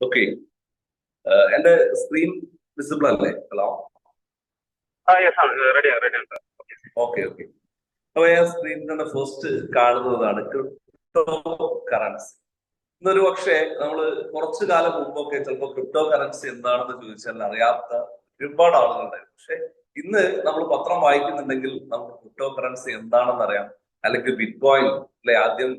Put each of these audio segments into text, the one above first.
Okay എന്റെ screen visible അല്ലേ? Hello okay okay അപ്പൊ ഞാൻ സ്ക്രീനിൽ തന്നെ ഫസ്റ്റ് കാണുന്നതാണ് ക്രിപ്റ്റോ കറൻസി ഇന്നൊരു പക്ഷേ നമ്മൾ കുറച്ചു കാലം മുമ്പൊക്കെ ചിലപ്പോൾ ക്രിപ്റ്റോ കറൻസി എന്താണെന്ന് ചോദിച്ചാൽ അറിയാത്ത ഒരുപാട് ആളുകളുണ്ടായിരുന്നു പക്ഷെ ഇന്ന് നമ്മൾ പത്രം വായിക്കുന്നുണ്ടെങ്കിൽ നമുക്ക് ക്രിപ്റ്റോ കറൻസി എന്താണെന്ന് അറിയാം. അല്ലെങ്കിൽ ബിറ്റ് കോയിൻ അല്ലെ ആദ്യം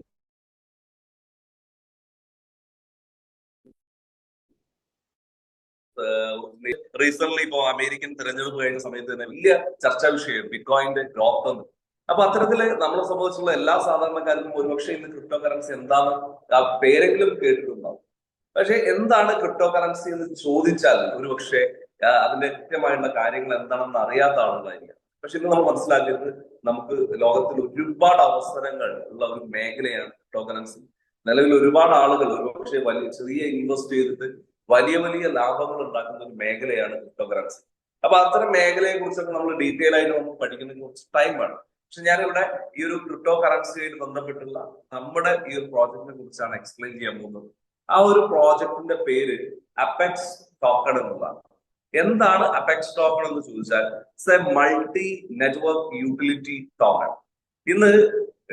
റീസെന്റ് ഇപ്പോ അമേരിക്കൻ തെരഞ്ഞെടുപ്പ് കഴിഞ്ഞ സമയത്ത് തന്നെ വലിയ ചർച്ചാ വിഷയം ബിറ്റ്കോയിന്റെ ഗ്രോത്ത് എന്ന്. അപ്പൊ അത്തരത്തിൽ നമ്മളെ സംബന്ധിച്ചുള്ള എല്ലാ സാധാരണക്കാർക്കും ഒരുപക്ഷെ ഇന്ന് ക്രിപ്റ്റോ കറൻസി എന്താണ്? ആ പേരെങ്കിലും കേട്ടിട്ടുണ്ടാവും. പക്ഷെ എന്താണ് ക്രിപ്റ്റോ കറൻസി എന്ന് ചോദിച്ചാൽ ഒരുപക്ഷെ അതിന്റെ കൃത്യമായിട്ടുള്ള കാര്യങ്ങൾ എന്താണെന്ന് അറിയാത്ത ആളുകളായിരിക്കാം. പക്ഷെ ഇന്ന് നമ്മൾ മനസ്സിലാക്കിയത് നമുക്ക് ലോകത്തിൽ ഒരുപാട് അവസരങ്ങൾ ഉള്ള ഒരു മേഖലയാണ് ക്രിപ്റ്റോ കറൻസി നിലവിൽ ഒരുപാട് ആളുകൾ ഒരുപക്ഷെ വലിയ ചെറിയ ഇൻവെസ്റ്റ് ചെയ്തിട്ട് വലിയ വലിയ ലാഭങ്ങൾ ഉണ്ടാക്കുന്ന ഒരു മേഖലയാണ് ക്രിപ്റ്റോ കറൻസി അപ്പൊ അത്തരം മേഖലയെ കുറിച്ചൊക്കെ നമ്മൾ ഡീറ്റെയിൽ ആയിട്ട് നമ്മൾ പഠിക്കുന്നതിന് കുറച്ച് ടൈം വേണം. പക്ഷെ ഞാനിവിടെ ഈ ഒരു ക്രിപ്റ്റോ കറൻസിയായിട്ട് ബന്ധപ്പെട്ടുള്ള നമ്മുടെ ഈ ഒരു പ്രോജക്റ്റിനെ കുറിച്ചാണ് എക്സ്പ്ലെയിൻ ചെയ്യാൻ പോകുന്നത്. ആ ഒരു പ്രോജക്റ്റിന്റെ പേര് അപെക്സ് ടോക്കൺ എന്നുള്ളതാണ്. എന്താണ് അപെക്സ് ടോക്കൺ എന്ന് ചോദിച്ചാൽ it's a multi network utility token ഇന്ന്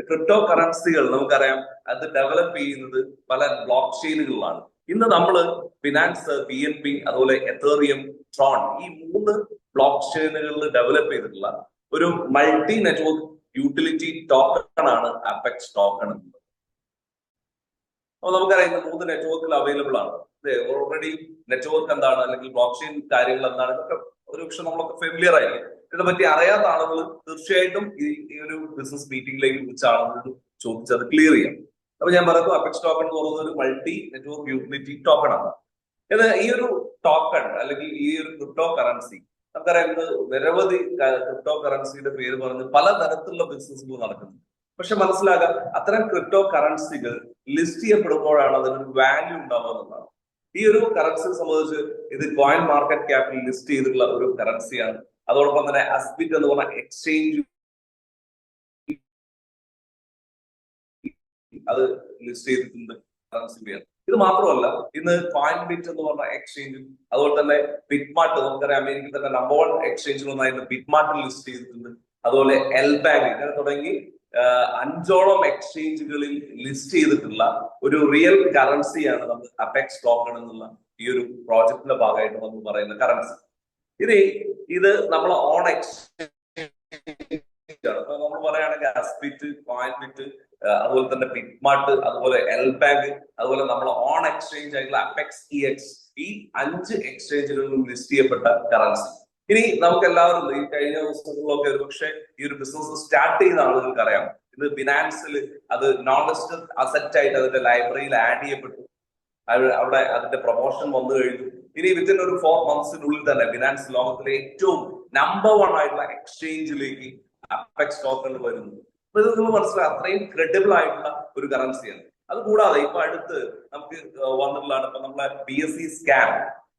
ക്രിപ്റ്റോ കറൻസികൾ നമുക്കറിയാം അത് ഡെവലപ്പ് ചെയ്യുന്നത് പല ബ്ലോക്ക് ചെയിനുകളിലാണ് ഇന്ന് നമ്മൾ ഫിനാൻസ് പി എൻ പി അതുപോലെ എത്തേറിയം ട്രോൺ ഈ മൂന്ന് ബ്ലോക്ക് ചെയിനുകളിൽ ഡെവലപ്പ് ചെയ്തിട്ടുള്ള ഒരു മൾട്ടി നെറ്റ്വർക്ക് യൂട്ടിലിറ്റി ടോക്കൺ ആണ് അപെക്സ് ടോക്കൺ എന്നുള്ളത്. അപ്പൊ നമുക്കറിയാം ഇന്ന് മൂന്ന് നെറ്റ്വർക്കിൽ അവൈലബിൾ ആണ്. ഓൾറെഡി നെറ്റ്വർക്ക് എന്താണ് അല്ലെങ്കിൽ ബ്ലോക്ക് ചെയിൻ കാര്യങ്ങൾ എന്താണ് ഇതൊക്കെ ഒരു പക്ഷെ നമ്മളൊക്കെ ഫെമിലിയർ ആയിരിക്കും. ഇതിനെപ്പറ്റി അറിയാത്ത ആളുകൾ തീർച്ചയായിട്ടും ഈ ഒരു ബിസിനസ് മീറ്റിംഗിലേക്ക് വിളിച്ച ആളുകൾ ചോദിച്ചത്. ക്ലിയർ ചെയ്യാം. അപ്പൊ ഞാൻ പറയുന്നു അപെക്സ് ടോക്കൺ എന്ന് പറയുന്നത് ഒരു മൾട്ടി നെറ്റ്വർക്ക് യൂട്ടിലിറ്റി ടോക്കൺ ആണ്. ഇത് ഈ ഒരു ടോക്കൺ അല്ലെങ്കിൽ ഈ ഒരു ക്രിപ്റ്റോ കറൻസി നമുക്കറിയാം ഇത് നിരവധി ക്രിപ്റ്റോ കറൻസിയുടെ പേര് പറഞ്ഞ് പലതരത്തിലുള്ള ബിസിനസ്സുകൾ നടക്കുന്നു പക്ഷെ മനസ്സിലാകാം അത്തരം ക്രിപ്റ്റോ കറൻസികൾ ലിസ്റ്റ് ചെയ്യപ്പെടുമ്പോഴാണ് അതിനൊരു വാല്യൂ ഉണ്ടാവുക ഈ ഒരു കറൻസിയെ സംബന്ധിച്ച് ഇത് കോയിൻ മാർക്കറ്റ് ക്യാപിൽ ലിസ്റ്റ് ചെയ്തിട്ടുള്ള ഒരു കറൻസിയാണ് അതോടൊപ്പം തന്നെ അസ്ബിറ്റ് എന്ന് പറഞ്ഞ എക്സ്ചേഞ്ച് അത് ലിസ്റ്റ് ചെയ്തിട്ടുണ്ട്. ഇത് മാത്രമല്ല ഇന്ന് കോയിൻ ബിറ്റ് എന്ന് പറഞ്ഞ എക്സ്ചേഞ്ചും അതുപോലെ തന്നെ ബിറ്റ്മാർട്ട് നമുക്കറിയാം അമേരിക്കയിൽ തന്നെ നമ്പർ വൺ എക്സ്ചേഞ്ചുകളൊന്നായിരുന്നു ബിറ്റ്മാർട്ടിൽ ലിസ്റ്റ് ചെയ്തിട്ടുണ്ട്. അതുപോലെ എൽ ബാങ്ക് ഇങ്ങനെ തുടങ്ങി അഞ്ചോളം എക്സ്ചേഞ്ചുകളിൽ ലിസ്റ്റ് ചെയ്തിട്ടുള്ള ഒരു റിയൽ കറൻസിയാണ് നമ്മൾ അപെക്സ് ടോക്കൺ എന്നുള്ള ഈ ഒരു പ്രോജക്റ്റിന്റെ ഭാഗമായിട്ട് നമ്മൾ പറയുന്ന കറൻസി ഇനി ഇത് നമ്മൾ ഓൺ എക്സ്ചേഞ്ച് പറയുകയാണെങ്കിൽ അസ്പിറ്റ് കോയിൻബിറ്റ് അതുപോലെ തന്നെ പിറ്റ്മാട്ട് അതുപോലെ എൽ ബാങ്ക് അതുപോലെ നമ്മൾ ഓൺ എക്സ്ചേഞ്ച് ആയിട്ടുള്ള അപെക്സ് ഇ എക്സ് ഈ അഞ്ച് എക്സ്ചേഞ്ചുകളിലും ലിസ്റ്റ് ചെയ്യപ്പെട്ട കറൻസി ഇനി നമുക്ക് എല്ലാവരും ഈ കഴിഞ്ഞ ദിവസങ്ങളിലൊക്കെ ഒരുപക്ഷെ ഈ ഒരു ബിസിനസ് സ്റ്റാർട്ട് ചെയ്യുന്ന ആളുകൾക്ക് അറിയാം ഇത് ഫിനാൻസിൽ അത് നോൺ ലിസ്റ്റഡ് അസറ്റ് ആയിട്ട് അതിന്റെ ലൈബ്രറിയിൽ ആഡ് ചെയ്യപ്പെട്ടു. അവിടെ അതിന്റെ പ്രൊമോഷൻ വന്നു കഴിഞ്ഞു. ഇനി വിത്തിൻ ഒരു ഫോർ മന്ത്സിനുള്ളിൽ തന്നെ ഫിനാൻസ് ലോകത്തിലെ ഏറ്റവും നമ്പർ വൺ ആയിട്ടുള്ള എക്സ്ചേഞ്ചിലേക്ക് അപെക്സ് ടോക്കൺ വരുന്നു. അപ്പൊ ഇത് നിങ്ങൾ മനസ്സിലാക്കുക അത്രയും ക്രെഡിബിൾ ആയിട്ടുള്ള ഒരു കറൻസിയാണ് അത് കൂടാതെ ഇപ്പൊ അടുത്ത് നമുക്ക് വന്നിട്ടുള്ളതാണ് ഇപ്പൊ നമ്മളെ B S C scan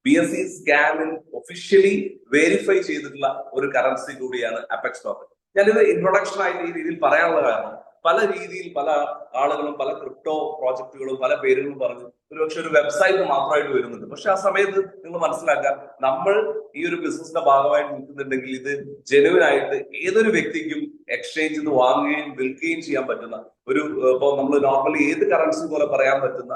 B S C സ്കാമിൽ officially verify ചെയ്തിട്ടുള്ള ഒരു കറൻസി കൂടിയാണ് അപ്പെക്സ് ടോക്കൺ ഞാനിത് ഇൻട്രൊഡക്ഷൻ ആയിട്ട് ഈ രീതിയിൽ പറയാനുള്ള കാരണം പല രീതിയിൽ പല ആളുകളും പല ക്രിപ്റ്റോ പ്രോജക്റ്റുകളും പല പേരുകളും പറഞ്ഞ് ഒരുപക്ഷെ ഒരു വെബ്സൈറ്റ് മാത്രമായിട്ട് വരുന്നുണ്ട്. പക്ഷെ ആ സമയത്ത് നിങ്ങൾ മനസ്സിലാക്കുക നമ്മൾ ഈ ഒരു ബിസിനസിന്റെ ഭാഗമായിട്ട് നിൽക്കുന്നുണ്ടെങ്കിൽ ഇത് ജെനുവിൻ ആയിട്ട് ഏതൊരു വ്യക്തിക്കും എക്സ്ചേഞ്ച് ഇത് വാങ്ങുകയും വിൽക്കുകയും ചെയ്യാൻ പറ്റുന്ന ഒരു ഇപ്പോൾ നമ്മൾ നോർമലി ഏത് കറൻസി പോലെ പറയാൻ പറ്റുന്ന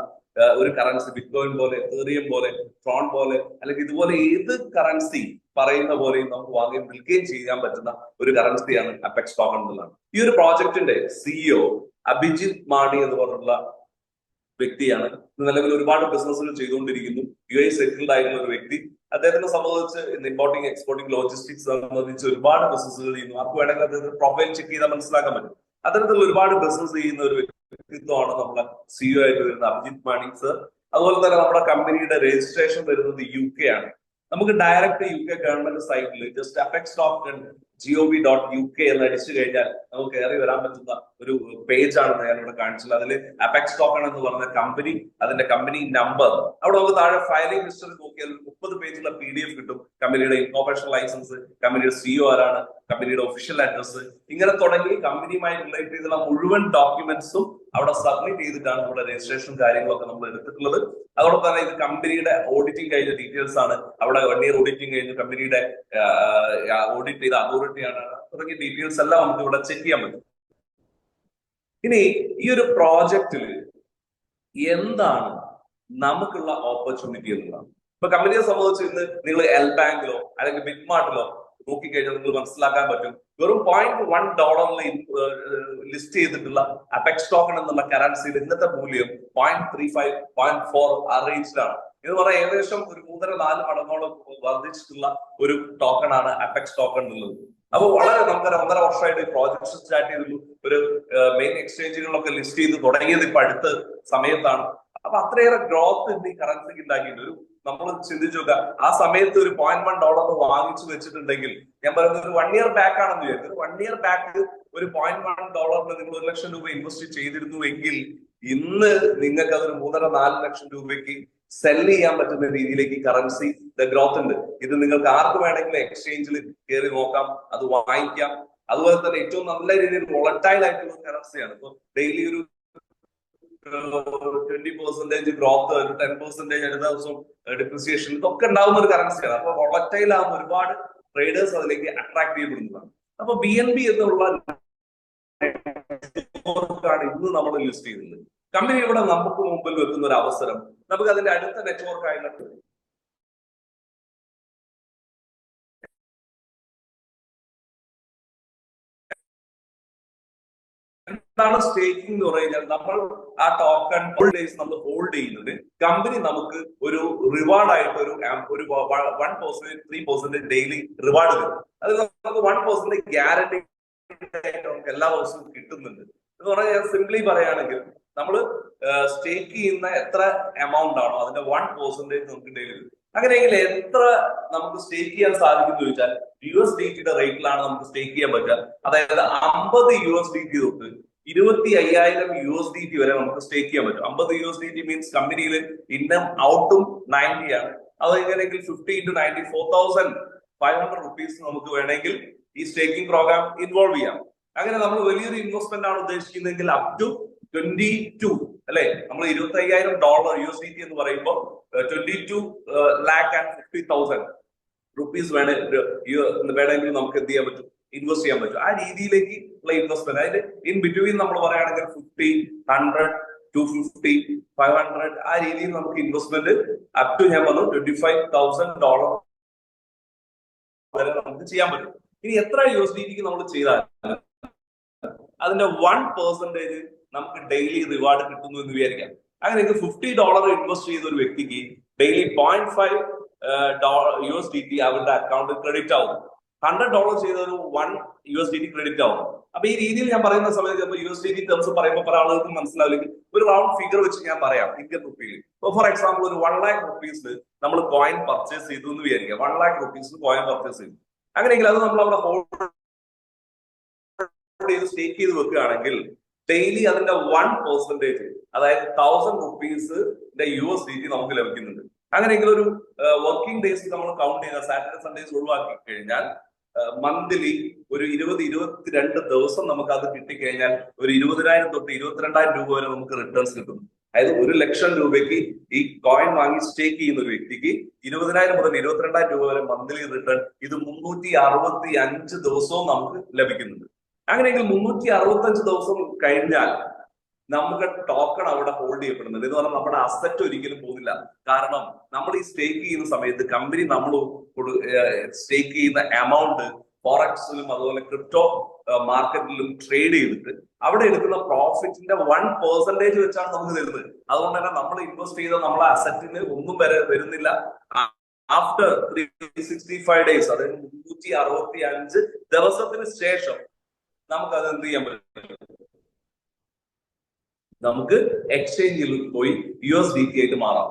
ഒരു കറൻസി ബിറ്റ്കോയിൻ പോലെ എത്തേറിയം പോലെ ട്രോൺ പോലെ അല്ലെങ്കിൽ ഇതുപോലെ ഏത് കറൻസി പറയുന്ന പോലെയും നമുക്ക് വാങ്ങുകയും വിൽക്കുകയും ചെയ്യാൻ പറ്റുന്ന ഒരു കറൻസിയാണ് അപെക്സ് ടോക്കൺ എന്നുള്ളതാണ് ഈ ഒരു പ്രോജക്റ്റിന്റെ സിഇഒ അഭിജിത് മാണി എന്ന് പറഞ്ഞിട്ടുള്ള വ്യക്തിയാണ്. നിലവിൽ ഒരുപാട് ബിസിനസ്സുകൾ ചെയ്തുകൊണ്ടിരിക്കുന്നു. യു ഐ സെറ്റിൽഡ് ആയിട്ടുള്ള ഒരു വ്യക്തി. അദ്ദേഹത്തിനെ സംബന്ധിച്ച് ഇമ്പോർട്ടിംഗ് എക്സ്പോർട്ടിംഗ് ലോജിസ്റ്റിക്സ് സംബന്ധിച്ച് ഒരുപാട് ബിസിനസ്സുകൾ ചെയ്യുന്നു. ആർക്ക് വേണമെങ്കിൽ അദ്ദേഹത്തിന് പ്രൊഫൈൽ ചെക്ക് ചെയ്താൽ മനസ്സിലാക്കാൻ പറ്റും. അത്തരത്തിലുള്ള ഒരുപാട് ബിസിനസ് ചെയ്യുന്ന ഒരു വ്യക്തിത്വമാണ് നമ്മുടെ സിഇഒ ആയിട്ട് വരുന്ന അഭിജിത് മാണി സർ അതുപോലെ തന്നെ നമ്മുടെ കമ്പനിയുടെ രജിസ്ട്രേഷൻ വരുന്നത് യു കെ ആണ്. നമുക്ക് ഡയറക്റ്റ് യു കെ ഗവൺമെന്റ് സൈറ്റിൽ just apex G O V dot U K എന്ന് അടിച്ചു കഴിഞ്ഞാൽ നമുക്ക് കയറി വരാൻ പറ്റുന്ന ഒരു പേജ് ആണ് ഞാൻ ഇവിടെ കാണിച്ചത്. അതിൽ അപെക്സ് ടോക്കൺ എന്ന് പറഞ്ഞ കമ്പനി അതിന്റെ കമ്പനി നമ്പർ അവിടെ നമുക്ക് താഴെ ഫയലിംഗ് ഹിസ്റ്ററി നോക്കിയാൽ മുപ്പത് പേജുള്ള പി ഡി എഫ് കിട്ടും. കമ്പനിയുടെ ഇൻകോർപ്പറേഷൻ ലൈസൻസ് കമ്പനിയുടെ സിഇഒ ആരാണ് കമ്പനിയുടെ ഒഫീഷ്യൽ അഡ്രസ് ഇങ്ങനെ തുടങ്ങി കമ്പനിയുമായി റിലേറ്റ് ചെയ്തുള്ള മുഴുവൻ ഡോക്യുമെന്റ്സും അവിടെ സബ്മിറ്റ് ചെയ്തിട്ടാണ് നമ്മുടെ രജിസ്ട്രേഷൻ കാര്യങ്ങളൊക്കെ നമ്മൾ എടുത്തിട്ടുള്ളത്. അതോടൊപ്പം തന്നെ ഇത് കമ്പനിയുടെ ഓഡിറ്റിംഗ് കഴിഞ്ഞ ഡീറ്റെയിൽസ് ആണ്. അവിടെ വൺ ഇയർ ഓഡിറ്റിംഗ് കഴിഞ്ഞ കമ്പനിയുടെ ഓഡിറ്റ് ചെയ്ത അതോറിറ്റിയാണ് തുടങ്ങിയ ഡീറ്റെയിൽസ് എല്ലാം നമുക്ക് ഇവിടെ ചെക്ക് ചെയ്യാൻ പറ്റും. ഇനി ഈ ഒരു പ്രോജക്റ്റിൽ എന്താണ് നമുക്കുള്ള ഓപ്പർച്യൂണിറ്റി എന്നുള്ളതാണ്. ഇപ്പൊ കമ്പനിയെ സംബന്ധിച്ച് ഇന്ന് നിങ്ങൾ എൽ ബാങ്കിലോ അല്ലെങ്കിൽ ബിഗ് മാർട്ടിലോ നോക്കിക്കഴിഞ്ഞാൽ നിങ്ങൾ മനസ്സിലാക്കാൻ പറ്റും. വെറും പോയിന്റ് വൺ ഡോളറിൽ ലിസ്റ്റ് ചെയ്തിട്ടുള്ള അപെക്സ് ടോക്കൺ എന്നുള്ള കറൻസിയുടെ ഇന്നത്തെ മൂല്യം point three five point four ആ റേഞ്ചിലാണ് എന്ന് പറയാൻ ഏകദേശം ഒരു മൂന്നര നാല് മടങ്ങോളം വർദ്ധിച്ചിട്ടുള്ള ഒരു ടോക്കൺ ആണ് അപെക്സ് ടോക്കൺ എന്നുള്ളത്. അപ്പൊ വളരെ നമുക്ക് ഒന്നര വർഷമായിട്ട് പ്രോജക്ട്സ് സ്റ്റാർട്ട് ചെയ്തിട്ടുള്ളൂ ഒരു മെയിൻ എക്സ്ചേഞ്ചുകളിലൊക്കെ ലിസ്റ്റ് ചെയ്ത് തുടങ്ങിയത് ഇപ്പൊ അടുത്ത സമയത്താണ്. അപ്പൊ അത്രയേറെ ഗ്രോത്ത് ഇന്ത്യ കറൻസിക്ക് ഉണ്ടാക്കിയിട്ടുണ്ട്. ഒരു നമ്മൾ ചിന്തിച്ചു നോക്കുക ആ സമയത്ത് ഒരു പോയിന്റ് വൺ ഡോളർ വാങ്ങിച്ചു വെച്ചിട്ടുണ്ടെങ്കിൽ ഞാൻ പറയുന്നത് ഒരു വൺ ഇയർ ബാക്ക് ആണെന്ന് വിചാരിച്ചു ഒരു വൺ ഇയർ ബാക്ക് ഒരു പോയിന്റ് വൺ ഡോളറിന് നിങ്ങൾ ഒരു ലക്ഷം രൂപ ഇൻവെസ്റ്റ് ചെയ്തിരുന്നു എങ്കിൽ ഇന്ന് നിങ്ങൾക്ക് അതൊരു മൂന്നര നാല് ലക്ഷം രൂപയ്ക്ക് സെൽ ചെയ്യാൻ പറ്റുന്ന രീതിയിലേക്ക് കറൻസി ഗ്രോത്ത് ഉണ്ട്. ഇത് നിങ്ങൾക്ക് ആർക്ക് വേണമെങ്കിലും എക്സ്ചേഞ്ചിൽ കയറി നോക്കാം അത് വാങ്ങിക്കാം. അതുപോലെ തന്നെ ഏറ്റവും നല്ല രീതിയിൽ വോളറ്റൈൽ ആയിട്ടുള്ള കറൻസിയാണ് ഇപ്പൊ ഡെയിലി ഒരു ട്വന്റി പെർസെന്റേജ് ഗ്രോത്ത് ഒരു ടെൻ പെർസെന്റേജ് അടുത്ത ദിവസം ഡിപ്രിസിയേഷൻ ഇതൊക്കെ ഉണ്ടാവുന്ന ഒരു കറൻസിയാണ് അപ്പൊ വോളറ്റൈൽ ആകുന്ന ഒരുപാട് ട്രേഡേഴ്സ് അതിലേക്ക് അട്രാക്ട് ചെയ്യപ്പെടുന്നതാണ്. അപ്പൊ ബി എൻ ബി എന്നുള്ള ാണ് ഇന്ന് നമ്മൾ ലിസ്റ്റ് ചെയ്യുന്നത്. കമ്പനി ഇവിടെ നമുക്ക് മുമ്പിൽ വെക്കുന്ന ഒരു അവസരം നമുക്ക് അതിന്റെ അടുത്ത നെറ്റ്വർക്ക് ആയിട്ട് എന്താണ് സ്റ്റേക്കിംഗ് എന്ന് പറഞ്ഞാൽ നമ്മൾ ആ ടോക്കൺ ഡേയ്സ് നമ്മൾ ഹോൾഡ് ചെയ്യുന്നത് കമ്പനി നമുക്ക് ഒരു റിവാർഡ് ആയിട്ട് ഒരു ഒരു one percent three percentage daily reward തരും അത് നമുക്ക് വൺ പെർസെന്റേജ് ഗ്യാരണ്ടി ആയിട്ട് നമുക്ക് എല്ലാ ദിവസവും കിട്ടുന്നുണ്ട്. എന്ന് പറഞ്ഞാൽ ഞാൻ സിംപ്ലി പറയുകയാണെങ്കിൽ നമ്മൾ സ്റ്റേക്ക് ചെയ്യുന്ന എത്ര എമൗണ്ട് ആണോ അതിന്റെ വൺ പെർസെന്റേജ് നമുക്ക് ഡെയിലി അങ്ങനെയെങ്കിൽ എത്ര നമുക്ക് സ്റ്റേക്ക് ചെയ്യാൻ സാധിക്കും എന്ന് ചോദിച്ചാൽ യു എസ് ഡി ടിയുടെ റേറ്റിലാണ് നമുക്ക് സ്റ്റേക്ക് ചെയ്യാൻ പറ്റുക. അതായത് അമ്പത് യു എസ് ഡി ടി തൊട്ട് ഇരുപത്തി അയ്യായിരം യു എസ് ഡി ടി വരെ നമുക്ക് സ്റ്റേക്ക് ചെയ്യാൻ പറ്റും. അമ്പത് U S D T means കമ്പനിയിൽ ഇന്നും ഔട്ടും നയന്റി ആണ്. അത് എങ്ങനെയെങ്കിൽ fifty into ninety four thousand five hundred rupees നമുക്ക് വേണമെങ്കിൽ ഈ സ്റ്റേക്കിംഗ് പ്രോഗ്രാം ഇൻവോൾവ് ചെയ്യാം. അങ്ങനെ നമ്മൾ വലിയൊരു ഇൻവെസ്റ്റ്മെന്റ് ആണ് ഉദ്ദേശിക്കുന്നതെങ്കിൽ അപ് ടു ട്വന്റി ടു അല്ലെ? നമ്മൾ ഇരുപത്തി അയ്യായിരം dollar U S D T എന്ന് പറയുമ്പോൾ twenty two lakh and fifty thousand rupees വേണേ വേണമെങ്കിൽ നമുക്ക് എന്ത് ചെയ്യാൻ പറ്റും? ഇൻവെസ്റ്റ് ചെയ്യാൻ പറ്റും. ആ രീതിയിലേക്ക് ഉള്ള ഇൻവെസ്റ്റ്മെന്റ് അതിന്റെ ഇൻ ബിറ്റ്വീൻ നമ്മൾ പറയുകയാണെങ്കിൽ fifty hundred to fifty five hundred ആ രീതിയിൽ നമുക്ക് ഇൻവെസ്റ്റ്മെന്റ് അപ് ടു ഞാൻ പറഞ്ഞു ട്വന്റി ഫൈവ് തൗസൻഡ് ഡോളർ വരെ നമുക്ക് ചെയ്യാൻ പറ്റും. ഇനി എത്ര യു എസ് ഡി ടിക്ക് നമ്മൾ ചെയ്താൽ അതിന്റെ വൺ പെർസെന്റേജ് നമുക്ക് ഡെയിലി റിവാർഡ് കിട്ടുന്നു എന്ന് വിചാരിക്കാം. അങ്ങനെ ഇത് ഫിഫ്റ്റി ഡോളർ ഇൻവെസ്റ്റ് ചെയ്ത ഒരു വ്യക്തിക്ക് daily point five U S D T അവരുടെ അക്കൗണ്ടിൽ ക്രെഡിറ്റ് ആവും. ഹൺഡ്രഡ് ഡോളർ ചെയ്ത ഒരു one U S D T credit ആവും. അപ്പൊ ഈ രീതിയിൽ ഞാൻ പറയുന്ന സമയത്ത് ചിലപ്പോൾ U S D T terms പറയുമ്പോൾ പല ആളുകൾക്ക് മനസ്സിലാവില്ലെങ്കിൽ ഒരു റൗണ്ട് ഫിഗർ വെച്ച് ഞാൻ പറയാം ഇന്ത്യൻ റുപ്പിയിൽ ഫോർ എക്സാമ്പിൾ ഒരു വൺ ലാക്ക് റുപ്പീസ് നമ്മൾ കോയിൻ പർച്ചേസ് ചെയ്തു എന്ന് വിചാരിക്കുക. One lakh rupees coin purchase ചെയ്തു. അങ്ങനെയെങ്കിൽ അത് നമ്മൾ അവിടെ ഹോൾഡ് ചെയ്ത് സ്റ്റേക്ക് ചെയ്ത് വെക്കുകയാണെങ്കിൽ ഡെയിലി അതിന്റെ വൺ പെർസെന്റേജ് അതായത് തൗസൻഡ് റുപ്പീസിന്റെ യു എസ് ഡി ടി നമുക്ക് ലഭിക്കുന്നുണ്ട്. അങ്ങനെയെങ്കിൽ ഒരു വർക്കിംഗ് ഡേയ്സ് നമ്മൾ കൗണ്ട് ചെയ്യുക സാറ്റർഡേ സൺഡേസ് ഒഴിവാക്കി കഴിഞ്ഞാൽ മന്ത്ലി ഒരു ഇരുപത് ഇരുപത്തിരണ്ട് ദിവസം നമുക്ക് അത് കിട്ടിക്കഴിഞ്ഞാൽ ഒരു ഇരുപതിനായിരം തൊട്ട് ഇരുപത്തിരണ്ടായിരം രൂപ വരെ നമുക്ക് റിട്ടേൺസ് കിട്ടും. അതായത് ഒരു ലക്ഷം രൂപയ്ക്ക് ഈ കോയിൻ വാങ്ങി സ്റ്റേക്ക് ചെയ്യുന്ന ഒരു വ്യക്തിക്ക് ഇരുപതിനായിരം മുതൽ ഇരുപത്തിരണ്ടായിരം രൂപ വരെ മന്ത്ലി റിട്ടേൺ ഇത് മുന്നൂറ്റി അറുപത്തി അഞ്ച് ദിവസവും നമുക്ക് ലഭിക്കുന്നുണ്ട്. അങ്ങനെയെങ്കിൽ മുന്നൂറ്റി അറുപത്തി അഞ്ച് ദിവസം കഴിഞ്ഞാൽ നമുക്ക് ടോക്കൺ അവിടെ ഹോൾഡ് ചെയ്യപ്പെടുന്നുണ്ട്. എന്ന് പറഞ്ഞാൽ നമ്മുടെ അസറ്റ് ഒരിക്കലും പോകുന്നില്ല. കാരണം നമ്മൾ ഈ സ്റ്റേക്ക് ചെയ്യുന്ന സമയത്ത് കമ്പനി നമ്മൾ സ്റ്റേക്ക് ചെയ്യുന്ന എമൗണ്ട് ഫോറക്സിലും അതുപോലെ ക്രിപ്റ്റോ മാർക്കറ്റിലും ട്രേഡ് ചെയ്തിട്ട് അവിടെ എടുക്കുന്ന പ്രോഫിറ്റിന്റെ വൺ പെർസെന്റേജ് വെച്ചാണ് നമുക്ക് തരുന്നത്. അതുകൊണ്ട് തന്നെ നമ്മൾ ഇൻവെസ്റ്റ് ചെയ്ത നമ്മളെ അസറ്റിന് ഒന്നും വരെ വരുന്നില്ല. After three sixty five days അതായത് മുന്നൂറ്റി അറുപത്തി അഞ്ച് ദിവസത്തിന് ശേഷം നമുക്ക് അത് എന്ത് ചെയ്യാൻ പറ്റും? നമുക്ക് എക്സ്ചേഞ്ചിൽ പോയി യു എസ് ഡി ടി ആയിട്ട് മാറാം.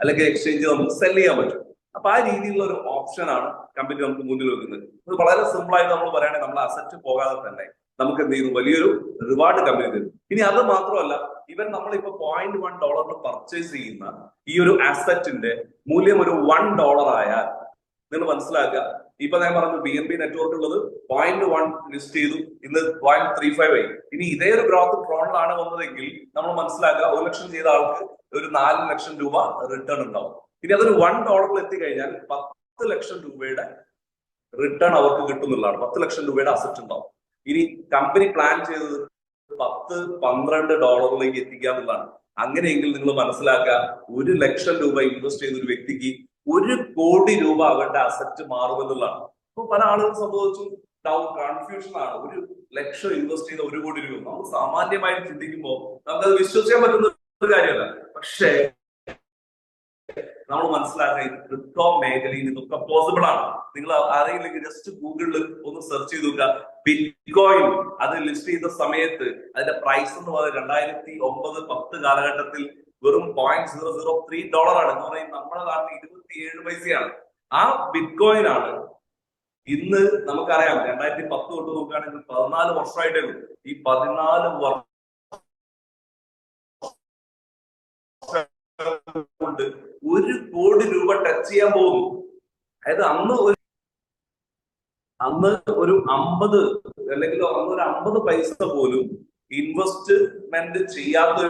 അല്ലെങ്കിൽ എക്സ്ചേഞ്ച് നമുക്ക് സെൽ ചെയ്യാൻ പറ്റും. അപ്പൊ ആ രീതിയിലുള്ള ഒരു ഓപ്ഷൻ ആണ് കമ്പനി നമുക്ക് മുന്നിൽ വെക്കുന്നത്. ഇത് വളരെ സിമ്പിൾ ആയിട്ട് നമ്മൾ പറയുകയാണെങ്കിൽ നമ്മൾ അസറ്റ് പോകാതെ തന്നെ നമുക്ക് എന്ത് ചെയ്യുന്നു വലിയൊരു റിവാർഡ് കമ്പനി തരും. ഇനി അത് മാത്രമല്ല ഇവൻ നമ്മളിപ്പോ പോയിന്റ് വൺ ഡോളറിന് പർച്ചേസ് ചെയ്യുന്ന ഈ ഒരു അസറ്റിന്റെ മൂല്യം ഒരു വൺ ഡോളർ ആയാൽ നിങ്ങൾ മനസ്സിലാക്കുക ഇപ്പൊ ഞാൻ പറഞ്ഞു ബി എൻ ബി നെറ്റ്വർക്ക് ഉള്ളത് പോയിന്റ് വൺ ലിസ്റ്റ് ചെയ്തു. ഇന്ന് പോയിന്റ് ത്രീ ഫൈവ് ആയി. ഇനി ഇതേ ഒരു ഗ്രോത്ത് ട്രോണിലാണ് വന്നതെങ്കിൽ നമ്മൾ മനസ്സിലാക്കുക ഒരു ലക്ഷം ചെയ്ത ആൾക്ക് ഒരു നാല് ലക്ഷം രൂപ റിട്ടേൺ ഉണ്ടാവും. ഇനി അതൊരു വൺ ഡോളറിൽ എത്തിക്കഴിഞ്ഞാൽ പത്ത് ലക്ഷം രൂപയുടെ റിട്ടേൺ അവർക്ക് കിട്ടുന്നുള്ളതാണ് പത്ത് ലക്ഷം രൂപയുടെ അസറ്റ് ഉണ്ടാവും. ഇനി കമ്പനി പ്ലാൻ ചെയ്തത് പത്ത് പന്ത്രണ്ട് ഡോളറിലേക്ക് എത്തിക്കുക അങ്ങനെയെങ്കിൽ നിങ്ങൾ മനസ്സിലാക്കുക ഒരു ലക്ഷം രൂപ ഇൻവെസ്റ്റ് ചെയ്ത ഒരു വ്യക്തിക്ക് ഒരു കോടി രൂപ അവരുടെ അസറ്റ് മാറുമെന്നുള്ളതാണ് അപ്പൊ പല ആളുകളും സംഭവിച്ചു. ഡൗൺ കൺഫ്യൂഷൻ ആണ്. ഒരു ലക്ഷം ഇൻവെസ്റ്റ് ചെയ്ത ഒരു കോടി രൂപ. നമ്മൾ സാമാന്യമായിട്ട് ചിന്തിക്കുമ്പോൾ നമുക്കത് വിശ്വസിക്കാൻ പറ്റുന്ന ഒരു കാര്യമല്ല. പക്ഷേ നമ്മൾ മനസ്സിലാക്കുക ക്രിപ്റ്റോ മേഖലയിൽ ഇതൊക്കെ പോസിബിൾ ആണ്. നിങ്ങൾ അറിയില്ലെങ്കിൽ ജസ്റ്റ് ഗൂഗിളിൽ ഒന്ന് സെർച്ച് ചെയ്ത് നോക്കുക. ബിറ്റ്കോയിൻ അത് ലിസ്റ്റ് ചെയ്ത സമയത്ത് അതിന്റെ പ്രൈസ് എന്ന് പറയുന്നത് രണ്ടായിരത്തി ഒമ്പത് പത്ത് കാലഘട്ടത്തിൽ വെറും point zero zero three dollar ആണ്. എന്ന് പറയുന്നത് നമ്മുടെ നാട്ടിൽ ഇരുപത്തി ഏഴ് പൈസയാണ്. ആ ബിറ്റ്കോയിൻ ആണ് ഇന്ന് നമുക്കറിയാം രണ്ടായിരത്തി പത്ത് തൊട്ട് നോക്കുകയാണെങ്കിൽ പതിനാല് വർഷമായിട്ടേ ഉള്ളൂ. ഈ പതിനാല് വർഷം കൊണ്ട് ഒരു കോടി രൂപ ടച്ച് ചെയ്യാൻ പോകുന്നു. അതായത് അന്ന് ഒരു അന്ന് ഒരു അമ്പത് അല്ലെങ്കിൽ അന്ന് ഒരു അമ്പത് പൈസ പോലും ഇൻവെസ്റ്റ്മെന്റ് ചെയ്യാത്ത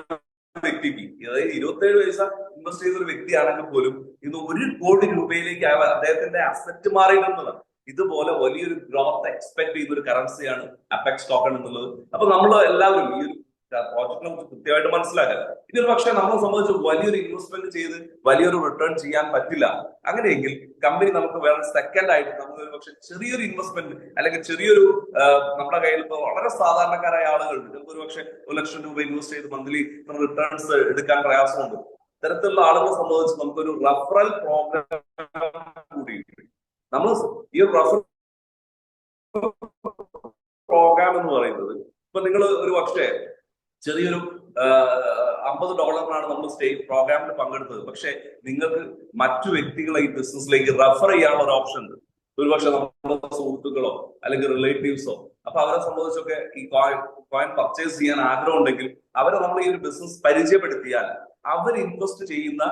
വ്യക്തിക്ക്. അതായത് ഇരുപത്തേഴ് പൈസ ഇൻവെസ്റ്റ് ചെയ്ത ഒരു വ്യക്തിയാണെങ്കിൽ പോലും ഇന്ന് ഒരു കോടി രൂപയിലേക്ക് അദ്ദേഹത്തിന്റെ അസറ്റ് മാറിയിട്ടുള്ളതാണ് ഇതുപോലെ വലിയൊരു ഗ്രോത്ത് എക്സ്പെക്ട് ചെയ്യുന്ന ഒരു കറൻസിയാണ് അപെക്സ് ടോക്കൺ എന്നുള്ളത്. അപ്പൊ നമ്മൾ എല്ലാവരും ഈ ഒരു പ്രോജക്റ്റിനെ നമുക്ക് കൃത്യമായിട്ട് മനസ്സിലാക്കാം ഇതൊരു പക്ഷേ നമ്മളെ സംബന്ധിച്ച് വലിയൊരു ഇൻവെസ്റ്റ്മെന്റ് ചെയ്ത് വലിയൊരു റിട്ടേൺ ചെയ്യാൻ പറ്റില്ല. അങ്ങനെയെങ്കിൽ കമ്പനി നമുക്ക് വേറെ സെക്കൻഡ് ആയിട്ട് നമുക്ക് ഒരു പക്ഷെ ചെറിയൊരു ഇൻവെസ്റ്റ്മെന്റ് അല്ലെങ്കിൽ ചെറിയൊരു നമ്മുടെ കയ്യിൽ ഇപ്പോൾ വളരെ സാധാരണക്കാരായ ആളുകളുണ്ട്. നമുക്ക് ഒരു പക്ഷെ ഒരു ലക്ഷം രൂപ ഇൻവെസ്റ്റ് ചെയ്ത് മന്ത്ലി റിട്ടേൺസ് എടുക്കാൻ പ്രയാസമുണ്ട്. ഇത്തരത്തിലുള്ള ആളുകളെ സംബന്ധിച്ച് നമുക്കൊരു റഫറൽ പ്രോഗ്രാം കൂടി നമ്മൾ ഈ റഫറൽ പ്രോഗ്രാം എന്ന് പറയുന്നത് ഇപ്പൊ നിങ്ങൾ ഒരു പക്ഷേ ചെറിയൊരു അമ്പത് ഡോളറിനാണ് നമ്മൾ സ്റ്റേ പ്രോഗ്രാമിൽ പങ്കെടുത്തത്. പക്ഷെ നിങ്ങൾക്ക് മറ്റു വ്യക്തികളെ ഈ ബിസിനസ്സിലേക്ക് റെഫർ ചെയ്യാനുള്ള ഒരു ഓപ്ഷൻ ഉണ്ട്. ഒരുപക്ഷെ നമ്മുടെ സുഹൃത്തുക്കളോ അല്ലെങ്കിൽ റിലേറ്റീവ്സോ. അപ്പൊ അവരെ സംബന്ധിച്ചൊക്കെ ഈ കോയിൻ കോയിൻ പർച്ചേസ് ചെയ്യാൻ ആഗ്രഹം ഉണ്ടെങ്കിൽ അവരെ നമ്മൾ ഈ ഒരു ബിസിനസ് പരിചയപ്പെടുത്തിയാൽ അവർ ഇൻവെസ്റ്റ് ചെയ്യുന്ന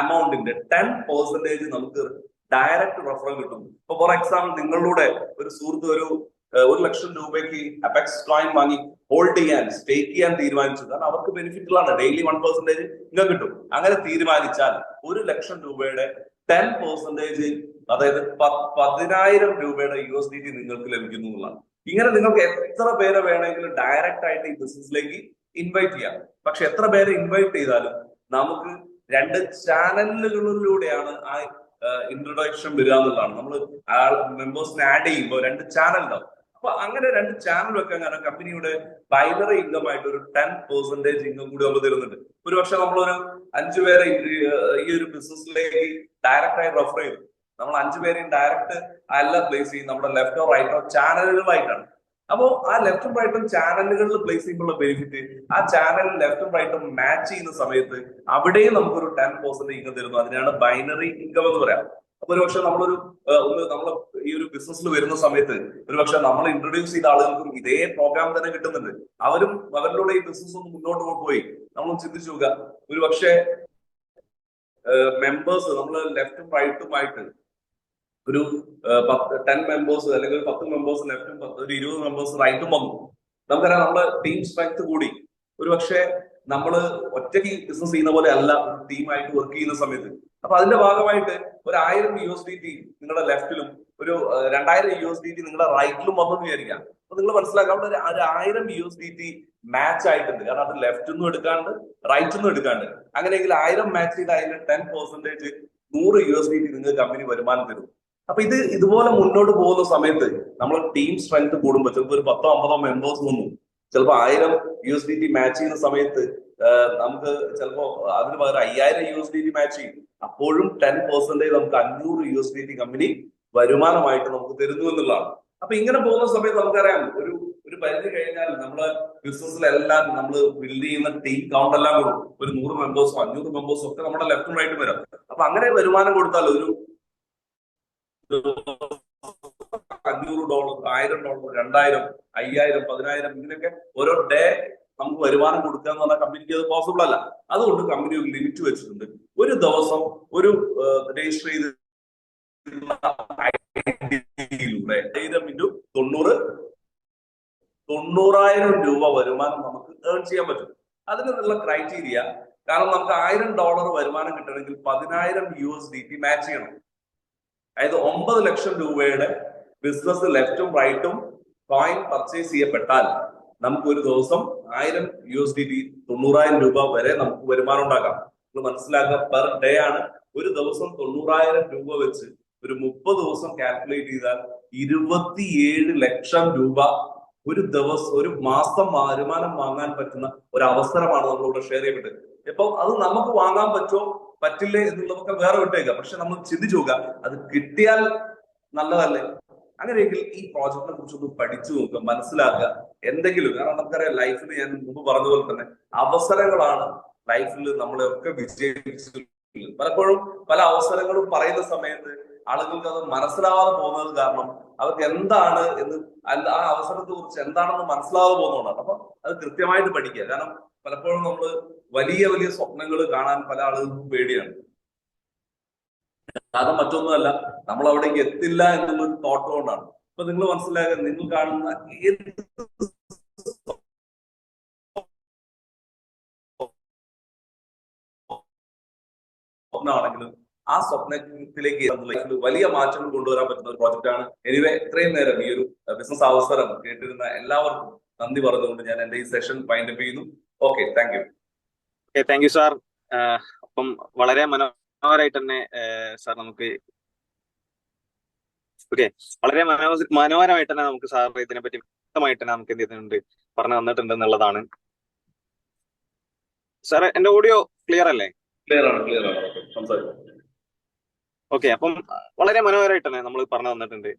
എമൗണ്ടിന്റെ ടെൻ പെർസെന്റേജ് നമുക്ക് ഡയറക്റ്റ് റെഫറൽ കിട്ടും. ഇപ്പൊ ഫോർ എക്സാമ്പിൾ നിങ്ങളുടെ ഒരു സുഹൃത്ത് ഒരു ഒരു ലക്ഷം രൂപയ്ക്ക് അപെക്സ് കോയിൻ വാങ്ങി ഹോൾഡ് ചെയ്യാൻ സ്റ്റേക്ക് ചെയ്യാൻ തീരുമാനിച്ചു കാരണം അവർക്ക് ബെനിഫിറ്റുകളാണ് ഡെയിലി വൺ പെർസെന്റേജ് ഇങ്ങനെ കിട്ടും. അങ്ങനെ തീരുമാനിച്ചാൽ ഒരു ലക്ഷം രൂപയുടെ ടെൻ പെർസെന്റേജ് അതായത് പതിനായിരം രൂപയുടെ യു എസ് ഡി ടി നിങ്ങൾക്ക് ലഭിക്കുന്നു എന്നുള്ളതാണ്. ഇങ്ങനെ നിങ്ങൾക്ക് എത്ര പേരെ വേണമെങ്കിലും ഡയറക്റ്റ് ആയിട്ട് ഈ ബിസിനസ്സിലേക്ക് ഇൻവൈറ്റ് ചെയ്യാം. പക്ഷെ എത്ര പേരെ ഇൻവൈറ്റ് ചെയ്താലും നമുക്ക് രണ്ട് ചാനലുകളിലൂടെയാണ് ആ ഇൻട്രൊഡക്ഷൻ വരിക എന്നുള്ളതാണ്. നമ്മൾ മെമ്പേഴ്സിനെ ആഡ് ചെയ്യുമ്പോൾ രണ്ട് ചാനൽ ഉണ്ടാവും. അപ്പൊ അങ്ങനെ രണ്ട് ചാനൽ വെക്കാൻ കാരണം കമ്പനിയുടെ ബൈനറി ഇൻകം ആയിട്ട് ഒരു ടെൻ പെർസെന്റേജ് ഇൻകം കൂടി നമ്മൾ തരുന്നുണ്ട്. ഒരു പക്ഷെ നമ്മളൊരു അഞ്ചു പേരെ ഈ ഒരു ബിസിനസ്സിലേക്ക് ഡയറക്റ്റ് ആയി റെഫർ ചെയ്തു. നമ്മൾ അഞ്ചു പേരെയും ഡയറക്റ്റ് അല്ല പ്ലേസ് ചെയ്യും നമ്മുടെ ലെഫ്റ്റോ റൈറ്റോ ചാനലുകളായിട്ടാണ് അപ്പോൾ ആ ലെഫ്റ്റും റൈറ്റും ചാനലുകളിൽ പ്ലേസ് ചെയ്യുമ്പോൾ ബെനിഫിറ്റ് ആ ചാനൽ ലെഫ്റ്റും റൈറ്റും മാച്ച് ചെയ്യുന്ന സമയത്ത് അവിടെയും നമുക്കൊരു ടെൻ പെർസെന്റ് ഇൻകം തരുന്നു. അതിനാണ് ബൈനറി ഇൻകം എന്ന് പറയാം. അപ്പൊ ഒരു പക്ഷെ നമ്മളൊരു ഒന്ന് നമ്മൾ ഈ ഒരു ബിസിനസ്സിൽ വരുന്ന സമയത്ത് ഒരു പക്ഷെ നമ്മൾ ഇൻട്രൊഡ്യൂസ് ചെയ്ത ആളുകൾക്കും ഇതേ പ്രോഗ്രാം തന്നെ കിട്ടുന്നുണ്ട്. അവരും അവരിലൂടെ ഈ ബിസിനസ് ഒന്ന് മുന്നോട്ട് കൊണ്ടുപോയി നമ്മൾ ചിന്തിച്ചു നോക്കുക. ഒരു പക്ഷേ മെമ്പേഴ്സ് നമ്മൾ ലെഫ്റ്റും റൈറ്റുമായിട്ട് ഒരു പത്ത് ടെൻ മെമ്പേഴ്സ് അല്ലെങ്കിൽ ഒരു പത്ത് മെമ്പേഴ്സ് ലെഫ്റ്റും ഒരു ഇരുപത് മെമ്പേഴ്സ് റൈറ്റും വന്നു. നമുക്കറിയാം നമ്മൾ ടീം സ്ട്രെങ്ത് കൂടി. ഒരു പക്ഷേ നമ്മൾ ഒറ്റയ്ക്ക് ബിസിനസ് ചെയ്യുന്ന പോലെ അല്ല ടീമായിട്ട് വർക്ക് ചെയ്യുന്ന സമയത്ത്. അപ്പൊ അതിന്റെ ഭാഗമായിട്ട് ഒരു ആയിരം യു എസ് ഡി ടി നിങ്ങളുടെ ലെഫ്റ്റിലും ഒരു രണ്ടായിരം യു എസ് ഡി ടി നിങ്ങളുടെ റൈറ്റിലും വന്നെന്ന് വിചാരിക്കാം അപ്പൊ നിങ്ങൾ മനസ്സിലാക്കാം ഒരു- ആയിരം U S D T match ആയിട്ടുണ്ട്. കാരണം അത് ലെഫ്റ്റ് നിന്നും എടുക്കാണ്ട് റൈറ്റ് നിന്നും എടുക്കാണ്ട്. അങ്ങനെയെങ്കിൽ ആയിരം മാച്ച് ചെയ്ത് അതിന്റെ ടെൻ പെർസെന്റേജ് നൂറ് യു എസ് ഡി ടി നിങ്ങൾ കമ്പനി വരുമാനം തരും. അപ്പൊ ഇത് ഇതുപോലെ മുന്നോട്ട് പോകുന്ന സമയത്ത് നമ്മൾ ടീം സ്ട്രെങ്ത് കൂടുമ്പോൾ ചിലപ്പോൾ ഒരു പത്തോ അമ്പതോ മെമ്പേഴ്സ് വന്നു. ചിലപ്പോൾ ആയിരം U S D T match ചെയ്യുന്ന സമയത്ത് നമുക്ക് ചിലപ്പോ അതിന് പകരം അയ്യായിരം U S D T match ചെയ്യും. അപ്പോഴും ടെൻ പെർസെന്റേജ് നമുക്ക് അഞ്ഞൂറ് U S D T company വരുമാനമായിട്ട് നമുക്ക് തരുന്നു എന്നുള്ളതാണ്. അപ്പൊ ഇങ്ങനെ പോകുന്ന സമയത്ത് നമുക്കറിയാം ഒരു ഒരു പരിധി കഴിഞ്ഞാൽ നമ്മൾ ബിസിനസ്സിലെല്ലാം നമ്മൾ ബിൽഡ് ചെയ്യുന്ന ടീം കൗണ്ട് എല്ലാം കൂടും. ഒരു നൂറ് മെമ്പേഴ്സും അഞ്ഞൂറ് മെമ്പേഴ്സും ഒക്കെ നമ്മുടെ ലെഫ്റ്റും റൈറ്റും വരാം. അപ്പൊ അങ്ങനെ വരുമാനം കൊടുത്താൽ ഒരു അഞ്ഞൂറ് ഡോളർ ആയിരം ഡോളർ രണ്ടായിരം അയ്യായിരം പതിനായിരം ഇങ്ങനെയൊക്കെ ഓരോ ഡേ നമുക്ക് വരുമാനം കൊടുക്കുക എന്ന് പറഞ്ഞാൽ കമ്പനിക്ക് അത് പോസിബിൾ അല്ല. അതുകൊണ്ട് കമ്പനി ഒരു ലിമിറ്റ് വെച്ചിട്ടുണ്ട്. ഒരു ദിവസം ഒരു രജിസ്റ്റർ ചെയ്ത് യിലൂടെ ആയിരം ഇന്റു തൊണ്ണൂറ് തൊണ്ണൂറായിരം രൂപ വരുമാനം നമുക്ക് ഏൺ ചെയ്യാൻ പറ്റും. അതിനുള്ള ക്രൈറ്റീരിയ കാരണം നമുക്ക് ആയിരം ഡോളർ വരുമാനം കിട്ടണമെങ്കിൽ പതിനായിരം U S D T match ചെയ്യണം. അതായത് ഒമ്പത് ലക്ഷം രൂപയുടെ ബിസിനസ് ലെഫ്റ്റും റൈറ്റും കോയിൻ പർച്ചേസ് ചെയ്യപ്പെട്ടാൽ നമുക്ക് ഒരു ദിവസം ആയിരം യു എസ് ഡി തൊണ്ണൂറായിരം രൂപ വരെ നമുക്ക് വരുമാനം ഉണ്ടാക്കാം. നിങ്ങൾ മനസ്സിലാക്കുക പെർ ഡേ ആണ് ഒരു ദിവസം തൊണ്ണൂറായിരം രൂപ വെച്ച് ഒരു മുപ്പത് ദിവസം കാൽക്കുലേറ്റ് ചെയ്താൽ ഇരുപത്തിയേഴ് ലക്ഷം രൂപ ഒരു ദിവസം ഒരു മാസം വരുമാനം വാങ്ങാൻ പറ്റുന്ന ഒരു അവസരമാണ് നമ്മളിവിടെ ഷെയർ ചെയ്യപ്പെട്ടത്. ഇപ്പൊ അത് നമുക്ക് വാങ്ങാൻ പറ്റുമോ? പറ്റില്ലേ എന്നുള്ളതൊക്കെ വേറെ വിട്ടേക്കാം. പക്ഷെ നമ്മൾ ചിന്തിച്ചു നോക്കുക അത് കിട്ടിയാൽ നല്ലതല്ലേ? അങ്ങനെയെങ്കിൽ ഈ പ്രോജക്റ്റിനെ കുറിച്ച് ഒന്ന് പഠിച്ചു നോക്കുക മനസ്സിലാക്കുക. എന്തെങ്കിലും കാരണം നമുക്കറിയാം ലൈഫിൽ ഞാൻ മുമ്പ് പറഞ്ഞതുപോലെ പോലെ തന്നെ അവസരങ്ങളാണ് ലൈഫിൽ നമ്മളെ ഒക്കെ പലപ്പോഴും പല അവസരങ്ങളും പറയുന്ന സമയത്ത് ആളുകൾക്ക് അത് മനസ്സിലാവാതെ പോകുന്നത് കാരണം അവർക്ക് എന്താണ് എന്ന് ആ അവസരത്തെ കുറിച്ച് എന്താണെന്ന് മനസ്സിലാവാതെ പോകുന്നതുകൊണ്ടാണ്. അപ്പൊ അത് കൃത്യമായിട്ട് പഠിക്കുക. കാരണം പലപ്പോഴും നമ്മൾ വലിയ വലിയ സ്വപ്നങ്ങൾ കാണാൻ പല ആളുകൾക്കും പേടിയാണ്. കാരണം മറ്റൊന്നുമല്ല. നമ്മൾ അവിടേക്ക് എത്തില്ല എന്നുള്ളൊരു തോട്ട് കൊണ്ടാണ്. അപ്പൊ നിങ്ങൾ മനസ്സിലാക്കുക നിങ്ങൾ കാണുന്ന ഏത് സ്വപ്നമാണെങ്കിലും ആ സ്വപ്നത്തിലേക്ക് വലിയ മാറ്റങ്ങൾ കൊണ്ടുവരാൻ പറ്റുന്ന ഒരു പ്രോജക്റ്റ് ആണ് എനിവേ ഇത്രയും നേരം ഈ ഒരു ബിസിനസ് അവസരം കേട്ടിരുന്ന എല്ലാവർക്കും നന്ദി പറഞ്ഞുകൊണ്ട് ഞാൻ എന്റെ ഈ സെഷൻ ഫൈൻഡ് അപ്പ് ചെയ്യുന്നു. Okay thank you thank you sir അപ്പം വളരെ മനോഹരമായിട്ട് തന്നെ സാർ നമുക്ക് ഓക്കെ. വളരെ മനോ മനോഹരമായിട്ട് തന്നെ നമുക്ക് സാർ ഇതിനെ പറ്റി വ്യക്തമായിട്ട് തന്നെ നമുക്ക് എന്ത് ചെയ്തിട്ടുണ്ട് പറഞ്ഞു തന്നിട്ടുണ്ട് എന്നുള്ളതാണ്. സാർ എന്റെ ഓഡിയോ ക്ലിയർ അല്ലേ? ക്ലിയർ ആണ് ക്ലിയർ ആണ്. ഓക്കെ അപ്പം വളരെ മനോഹരമായിട്ട് തന്നെ നമ്മൾ പറഞ്ഞു തന്നിട്ടുണ്ട്.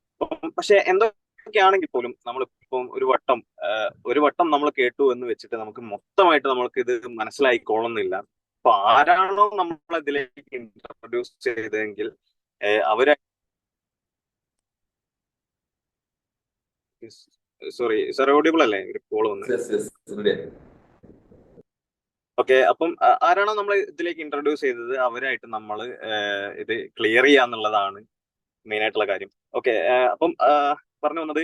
പക്ഷെ എന്തൊക്കെയാണെങ്കിൽ പോലും നമ്മൾ ഇപ്പം ഒരു വട്ടം ഒരു വട്ടം നമ്മൾ കേട്ടു എന്ന് വെച്ചിട്ട് നമുക്ക് മൊത്തമായിട്ട് നമ്മൾക്ക് ഇത് മനസ്സിലായിക്കൊള്ളുന്നില്ല. അപ്പൊ ആരാണോ നമ്മൾ അതിലേക്ക് ഇൻട്രൊഡ്യൂസ് ചെയ്തതെങ്കിൽ അവർ സോറി സാർ ഓഡിയബിൾ അല്ലേ? ഒരു കോൾ വന്നു. ഓക്കെ അപ്പം ആരാണോ നമ്മൾ ഇതിലേക്ക് ഇൻട്രൊഡ്യൂസ് ചെയ്തത് അവരായിട്ട് നമ്മൾ ഇത് ക്ലിയർ ചെയ്യുക എന്നുള്ളതാണ് മെയിൻ ആയിട്ടുള്ള കാര്യം ഓക്കെ അപ്പം പറഞ്ഞു വന്നത്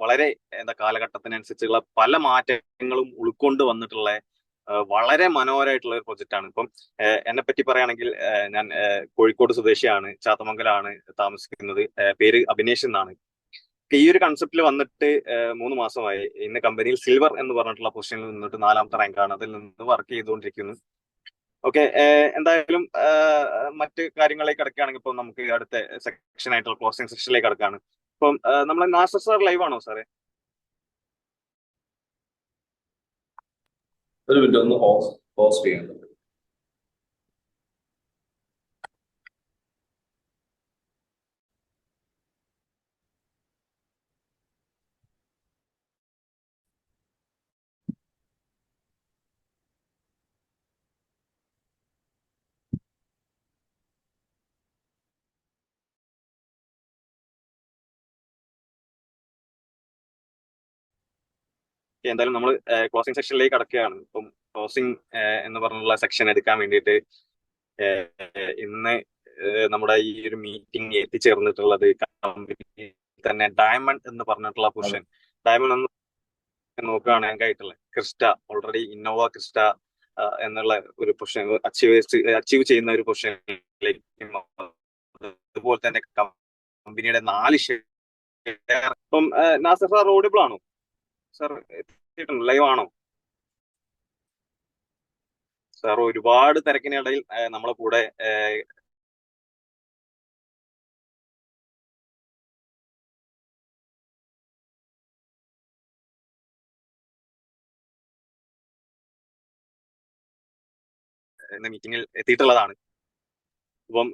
വളരെ എന്താ കാലഘട്ടത്തിനനുസരിച്ചുള്ള പല മാറ്റങ്ങളും ഉൾക്കൊണ്ട് വന്നിട്ടുള്ള വളരെ മനോഹരമായിട്ടുള്ള ഒരു പ്രൊജക്റ്റ് ആണ്. ഇപ്പം എന്നെ പറ്റി പറയുകയാണെങ്കിൽ ഞാൻ കോഴിക്കോട് സ്വദേശിയാണ് ചാത്തമംഗലാണ് താമസിക്കുന്നത്. പേര് അഭിനേഷ് എന്നാണ്. ഈ ഒരു കൺസെപ്റ്റിൽ വന്നിട്ട് മൂന്ന് മാസമായി. ഇന്ന് കമ്പനിയിൽ സിൽവർ എന്ന് പറഞ്ഞിട്ടുള്ള പൊസിഷനിൽ നിന്നിട്ട് നാലാമത്തെ റാങ്കാണ് അതിൽ നിന്ന് വർക്ക് ചെയ്തുകൊണ്ടിരിക്കുന്നു. ഓക്കെ എന്തായാലും മറ്റ് കാര്യങ്ങളിലേക്ക് കിടക്കുകയാണെങ്കിൽ ഇപ്പം നമുക്ക് അടുത്ത സെക്ഷൻ ആയിട്ടുള്ള ക്ലോസിംഗ് സെക്ഷനിലേക്ക് കിടക്കുകയാണ് ഇപ്പം നമ്മളെ നാസർ സാർ ലൈവ് ആണോ സാറേ ഒരു മിനിറ്റ് ഒന്ന് ഹോസ്റ്റ് ഹോസ്റ്റ് ചെയ്യാൻ Okay, എന്തായാലും നമ്മൾ ക്ലോസിംഗ് സെക്ഷനിലേക്ക് കടക്കുകയാണ്. ഇപ്പം ക്ലോസിംഗ് എന്ന് പറഞ്ഞുള്ള സെക്ഷൻ എടുക്കാൻ വേണ്ടിയിട്ട് ഇന്ന് നമ്മുടെ ഈ ഒരു മീറ്റിംഗ് എത്തിച്ചേർന്നിട്ടുള്ളത് കമ്പനി തന്നെ ഡയമണ്ട് എന്ന് പറഞ്ഞിട്ടുള്ള പൊസിഷൻ ഡയമണ്ട് എന്ന് നോക്കുകയാണ് ആയിട്ടുള്ള ക്രിസ്റ്റ ഓൾറെഡി ഇന്നോവ ക്രിസ്റ്റ എന്നുള്ള ഒരു പൊസിഷൻ അച്ചീവ് അച്ചീവ് ചെയ്യുന്ന ഒരു പൊസിഷനിലേക്ക് അതുപോലെ തന്നെ കമ്പനിയുടെ നാല് ഷെയർ ഇപ്പം നാസർ സാർ ഓഡിബിൾ ആണോ? സാർ എത്തിയിട്ടുണ്ട്. ലൈവ് ആണോ? സാർ ഒരുപാട് തിരക്കിനിടയിൽ നമ്മളെ കൂടെ ആഹ് മീറ്റിംഗിൽ എത്തിയിട്ടുള്ളതാണ്. അപ്പം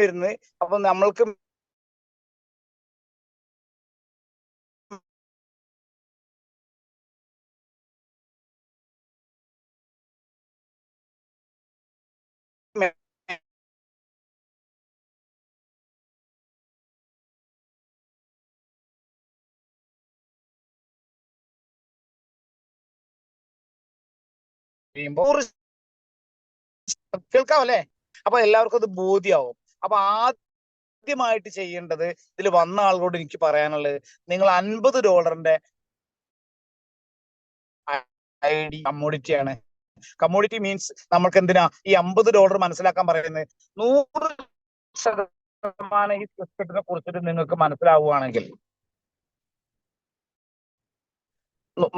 വരുന്നത് അപ്പൊ നമ്മൾക്ക് കേൾക്കാവല്ലേ? അപ്പൊ എല്ലാവർക്കും അത് ബോധ്യാവും. അപ്പൊ ആദ്യമായിട്ട് ചെയ്യേണ്ടത് ഇതിൽ വന്ന ആളോട് എനിക്ക് പറയാനുള്ളത് നിങ്ങൾ അൻപത് ഡോളറിന്റെ ഐ ഡി കമ്മോഡിറ്റി ആണ്. കമ്മോഡിറ്റി മീൻസ് നമ്മൾക്ക് എന്തിനാ ഈ അമ്പത് ഡോളർ മനസ്സിലാക്കാൻ പറയുന്നത്? നൂറ് ശതമാനം ഈ സിസ്റ്റത്തിനെ കുറിച്ചിട്ട് നിങ്ങൾക്ക് മനസ്സിലാവുകയാണെങ്കിൽ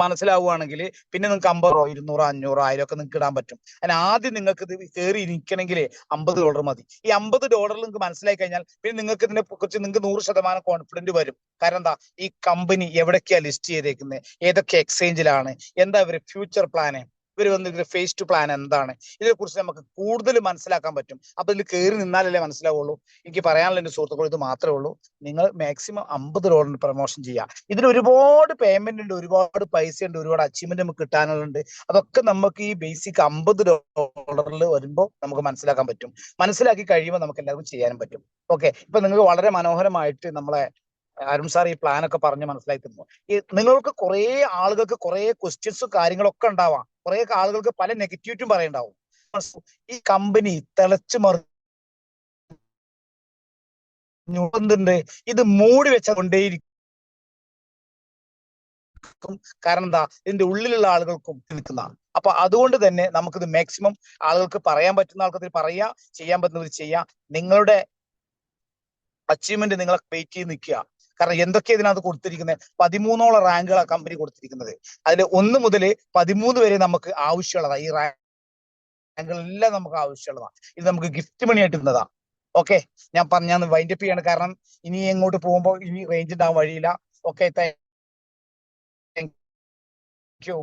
മനസ്സിലാവുകയാണെങ്കിൽ പിന്നെ നിങ്ങൾക്ക് അമ്പതോ ഇരുന്നൂറോ അഞ്ഞൂറോ ആയിരം ഒക്കെ നിങ്ങൾക്ക് ഇടാൻ പറ്റും. അതിന് ആദ്യം നിങ്ങൾക്ക് ഇത് കയറി ഇരിക്കണമെങ്കിൽ അമ്പത് ഡോളർ മതി. ഈ അമ്പത് ഡോളർ നിങ്ങൾക്ക് മനസ്സിലായി കഴിഞ്ഞാൽ പിന്നെ നിങ്ങൾക്ക് ഇതിനെ കുറിച്ച് നിങ്ങൾക്ക് നൂറ് ശതമാനം കോൺഫിഡന്റ് വരും. കാരണം എന്താ? ഈ കമ്പനി എവിടൊക്കെയാ ലിസ്റ്റ് ചെയ്തേക്കുന്നത് ഏതൊക്കെ എക്സ്ചേഞ്ചിലാണ് എന്താ ഇവർ ഫ്യൂച്ചർ പ്ലാന് ഇവർ വന്നിരിക്കുന്ന ഫേസ് ടു പ്ലാൻ എന്താണ്? ഇതിനെ കുറിച്ച് നമുക്ക് കൂടുതൽ മനസ്സിലാക്കാൻ പറ്റും. അപ്പൊ ഇതിൽ കയറി നിന്നാലല്ലേ മനസ്സിലാവുള്ളൂ. എനിക്ക് പറയാനുള്ള എന്റെ സുഹൃത്തുക്കൾ ഇത് മാത്രമേ ഉള്ളൂ. നിങ്ങൾ മാക്സിമം അമ്പത് ഡോളറിന് പ്രൊമോഷൻ ചെയ്യുക ഇതിൽ ഒരുപാട് പേയ്മെന്റ് ഉണ്ട് ഒരുപാട് പൈസ ഉണ്ട് ഒരുപാട് അച്ചീവ്മെന്റ് നമുക്ക് കിട്ടാനുണ്ട് അതൊക്കെ നമുക്ക് ഈ ബേസിക് അമ്പത് ഡോളറിൽ വരുമ്പോൾ നമുക്ക് മനസ്സിലാക്കാൻ പറ്റും. മനസ്സിലാക്കി കഴിയുമ്പോൾ നമുക്ക് എല്ലാവർക്കും ചെയ്യാനും പറ്റും. ഓക്കെ ഇപ്പൊ നിങ്ങൾക്ക് വളരെ മനോഹരമായിട്ട് നമ്മളെ അരുൺ സാർ ഈ പ്ലാൻ ഒക്കെ പറഞ്ഞ് മനസ്സിലായി തന്നു ഈ നിങ്ങൾക്ക് കുറെ ആളുകൾക്ക് കുറെ ക്വസ്റ്റ്യൻസും കാര്യങ്ങളൊക്കെ ഉണ്ടാവാം. കുറെ ആളുകൾക്ക് പല നെഗറ്റീവിറ്റും പറയണ്ടാവും. ഈ കമ്പനി തിളച്ചു മറി ഇത് മൂടി വെച്ച കൊണ്ടേയിരിക്കും കാരണം എന്താ? ഇതിന്റെ ഉള്ളിലുള്ള ആളുകൾക്കും നിൽക്കുന്നതാണ് അപ്പൊ അതുകൊണ്ട് തന്നെ നമുക്കിത് മാക്സിമം ആളുകൾക്ക് പറയാൻ പറ്റുന്ന ആൾക്കത്തിൽ പറയാ ചെയ്യാൻ പറ്റുന്നത് ചെയ്യാം. നിങ്ങളുടെ അച്ചീവ്മെന്റ് നിങ്ങളെ വെയിറ്റ് ചെയ്ത് നിൽക്കുക. കാരണം എന്തൊക്കെയാ ഇതിനകത്ത് കൊടുത്തിരിക്കുന്നത് പതിമൂന്നോളം റാങ്കുകളാണ് കമ്പനി കൊടുത്തിരിക്കുന്നത്. അതിൽ ഒന്ന് മുതൽ പതിമൂന്ന് വരെ നമുക്ക് ആവശ്യമുള്ളതാ. ഈ റാങ്കുകളെല്ലാം നമുക്ക് ആവശ്യമുള്ളതാ. ഇത് നമുക്ക് ഗിഫ്റ്റ് മണി ആയിട്ട് ഇരുന്നതാ ഓക്കെ ഞാൻ പറഞ്ഞ ഞാൻ വൈൻഡപ്പ് ചെയ്യാണ്. കാരണം ഇനി എങ്ങോട്ട് പോകുമ്പോൾ ഇനി റേഞ്ച് ഉണ്ടാവാൻ വഴിയില്ല. Okay thank U